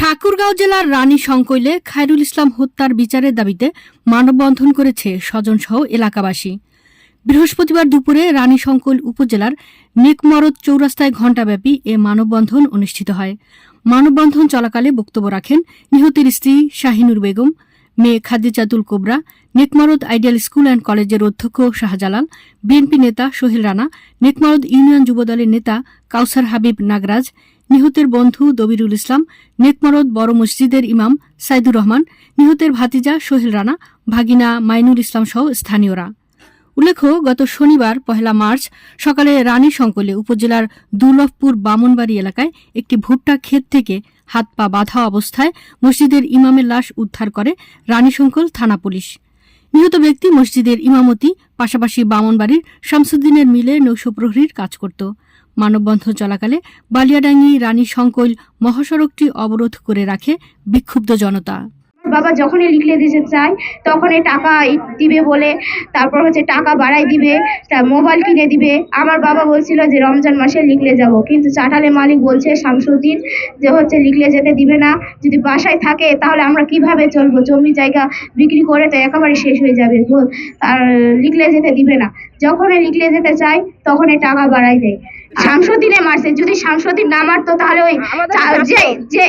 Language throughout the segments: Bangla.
ঠাকুরগাঁও জেলার রানী সংকৈলে খায়রুল ইসলাম হত্যার বিচারের দাবিতে মানববন্ধন করেছে স্বজনসহ এলাকাবাসী। বৃহস্পতিবার দুপুরে রানী সংকৈল উপজেলার নেকমরদ চৌরাস্তায় ঘণ্টাব্যাপী এ মানববন্ধন অনুষ্ঠিত হয়। মানববন্ধন চলাকালে বক্তব্য রাখেন নিহতের স্ত্রী শাহিনুর বেগম, মেয়ে Khadijatul Kobra, Nekmorod ideal school and কলেজের অধ্যক্ষ শাহজালাল, বিএনপি নেতা সোহেল রানা, নেকমরদ ইউনিয়ন যুবদলের নেতা কাউসার হাবিব নাগরাজ নিহতের বন্ধু দবিরুল ইসলাম, নেকমরদ বড় মসজিদের ইমাম সাইদুর রহমান, নিহতের ভাতিজা সোহেল রানা, ভাগিনা মাইনুল ইসলাম সহ স্থানীয়রা। উল্লেখ্য, গত শনিবার, পহেলা মার্চ, সকালে রানী সংকলে উপজেলার দুর্লভপুর বামনবাড়ি এলাকায় একটি ভুট্টা ক্ষেত থেকে হাত পা বাঁধা অবস্থায় মসজিদের ইমামের লাশ উদ্ধার করে রানী রানীশঙ্কল থানা পুলিশ। নিহত ব্যক্তি মসজিদের ইমামতি, পাশাপাশি বামনবাড়ির শামসুদ্দিনের মিলে নৌশপ্রহরীর কাজ করত। মানববন্ধন চলাকালে বালিয়াডাঙ্গি রানী সংকৈল মহাসড়কটি অবরোধ করে রাখে বিক্ষুব্ধ জনতা। বাবা যখনই লিখলে দিতে চায় তখনই টাকা দিবে বলে, তারপর হচ্ছে টাকা বাড়াই দিবে মোবাইল কিনে দিবে। আমার বাবা বলছিল যে রমজান মাসে লিখলে যাব, কিন্তু চাটালে মালিক বলছে শামসুদ্দিন যে হচ্ছে লিখলে যেতে দিবে না। যদি বাসায় থাকে, তাহলে আমরা কীভাবে চলবো? জমি জায়গা বিক্রি করে তো একেবারে শেষ হয়ে যাবে। আর লিখলে যেতে দিবে না। যখনই লিখলে যেতে চাই তখনই টাকা বাড়াই দেয়। শামসুদ্দিনে মারছে। যদি শামসুদ্দিন না মারতো তাহলে ওই যে যে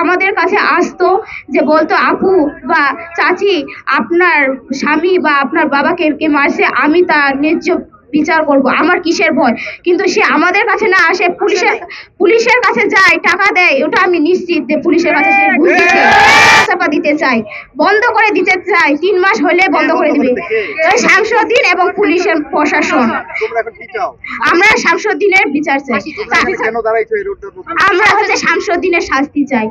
আমাদের কাছে আসতো যে বলতো আপু বা চাচি আপনার স্বামী বা আপনার বাবাকে কে মারছে আমি তার ন্যায্য বিচার করব। আমার কিসের ভয়? কিন্তু সে আমাদের কাছে না আসে পুলিশের পুলিশের কাছে যায় টাকা দেয় ওটা আমি নিশ্চিত যে পুলিশের কাছে সে ঘুষ দিচ্ছে চাপা দিতে চাই বন্ধ করে দিতে চাই তিন মাস হলে বন্ধ করে দিবে। শামসুদ্দিন এবং পুলিশের প্রশাসন। আমরা শামসুদ্দিনের বিচার চাই। আমরা হচ্ছে শামসুদ্দিনের শাস্তি চাই।